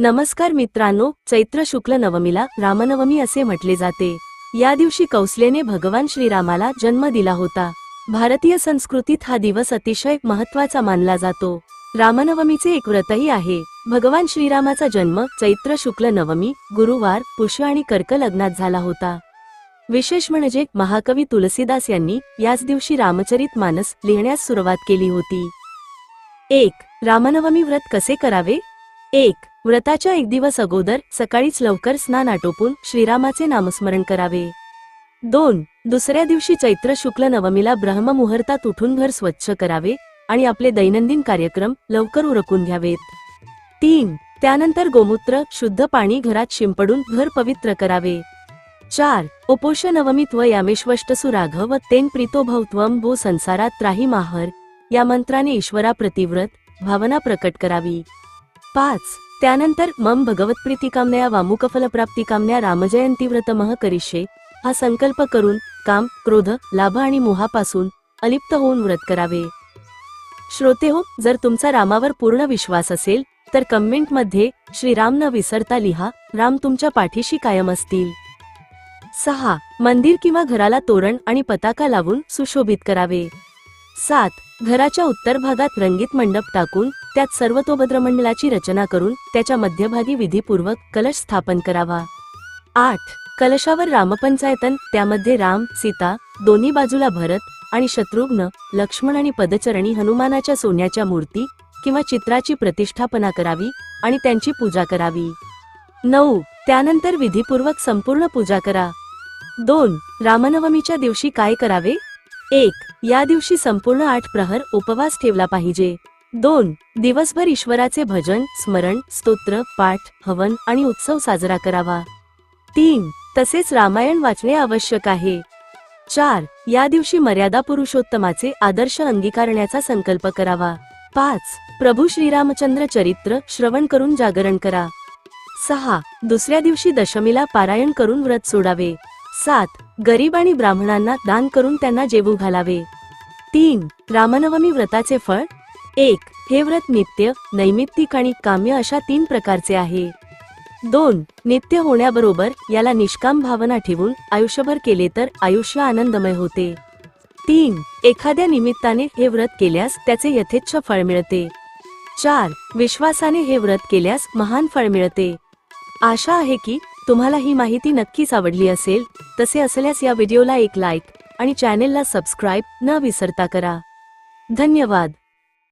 नमस्कार मित्रांनो चैत्र शुक्ल नवमीला रामनवमी असे म्हटले जाते. या दिवशी कौसलेने भगवान श्रीरामाला जन्म दिला होता. भारतीय संस्कृतीत हा दिवस अतिशय महत्त्वाचा मानला जातो. रामनवमीचे एक व्रतही आहे. भगवान श्रीरामाचा जन्म चैत्र शुक्ल नवमी गुरुवार पुष्य आणि कर्क लग्नात झाला होता. विशेष म्हणजे महाकवी तुलसीदास यांनी याच दिवशी रामचरित मानस लिहिण्यास सुरुवात केली होती. एक रामनवमी व्रत कसे करावे? एक व्रताच्या एक दिवस अगोदर सकाळीच लवकर स्नान आटोपून श्रीरामाचे नामस्मरण करावे. दोन दुसऱ्या दिवशी चैत्र शुक्ल नवमीला ब्रह्ममुहूर्तात उठून घर स्वच्छ करावे आणि आपले दैनंदिन कार्यक्रम लवकर उरकून घ्यावेत. तीन त्यानंतर गोमूत्र शुद्ध पाणी घरात शिंपडून घर पवित्र करावे. चार उपोष नवमीत्व यामेश्वष्टसु राघव तेन प्रीतो भवत्वम भो संसारात त्राही माहर या मंत्राने ईश्वरा प्रतिव्रत भावना प्रकट करावी. पाच त्यानंतर मम भगवतप्रीतिकामनया वामुकफलप्राप्तिकामन्या रामजयंती व्रतमह करिष्ये. हा संकल्प करून काम क्रोध लाभ आणि मोहापासून अलिप्त होऊन व्रत करावे. श्रोते हो जर तुमचा रामावर पूर्ण विश्वास असेल तर कमेंटमध्ये श्रीराम न विसरता लिहा राम तुमच्या पाठीशी कायम असतील. सहा मंदिर किंवा घराला तोरण आणि पताका लावून सुशोभित करावे. सात घराच्या उत्तर भागात रंगीत मंडप टाकून त्यात सर्वतोभद्रमंडलाची रचना करून त्याच्या मध्यभागी विधीपूर्वक कलश स्थापन करावा. आठ कलशावर रामपंचायतन त्यामध्ये राम सीता दोन्ही बाजूला भरत आणि शत्रुघ्न लक्ष्मण आणि पदचरणी हनुमानाच्या सोन्याच्या मूर्ती किंवा चित्राची प्रतिष्ठापना करावी आणि त्यांची पूजा करावी. नऊ त्यानंतर विधीपूर्वक संपूर्ण पूजा करा. दोन रामनवमीच्या दिवशी काय करावे? एक या दिवशी संपूर्ण आठ प्रहर उपवास ठेवला पाहिजे. दोन दिवसभर ईश्वराचे भजन स्मरण स्तोत्र पाठ हवन आणि उत्सव साजरा करावा. तीन तसेच रामायण वाचणे आवश्यक आहे. चार या दिवशी मर्यादा पुरुषोत्तमाचे आदर्श अंगीकारण्याचा संकल्प करावा. पाच प्रभू श्रीरामचंद्र चरित्र श्रवण करून जागरण करा. सहा दुसऱ्या दिवशी दशमीला पारायण करून व्रत सोडावे. सात गरीब आणि ब्राह्मणांना दान करून त्यांना जेवू घालावे. तीन रामनवमी व्रताचे फळ. एक हे व्रत नित्य नैमित्तिक आणि काम्य अशा तीन प्रकारचे आहे. दोन नित्य होण्याबरोबर याला निष्काम भावना ठेवून आयुष्यभर केले तर आयुष्य आनंदमय होते. तीन एखाद्या निमित्ताने हे व्रत केल्यास त्याचे यथेच्छ फळ मिळते. चार विश्वासाने हे व्रत केल्यास महान फळ मिळते. आशा आहे की तुम्हाला ही माहिती नक्कीच आवडली असेल तसे असल्यास या व्हिडिओला एक लाईक आणि चॅनेलला सबस्क्राईब न विसरता करा. धन्यवाद.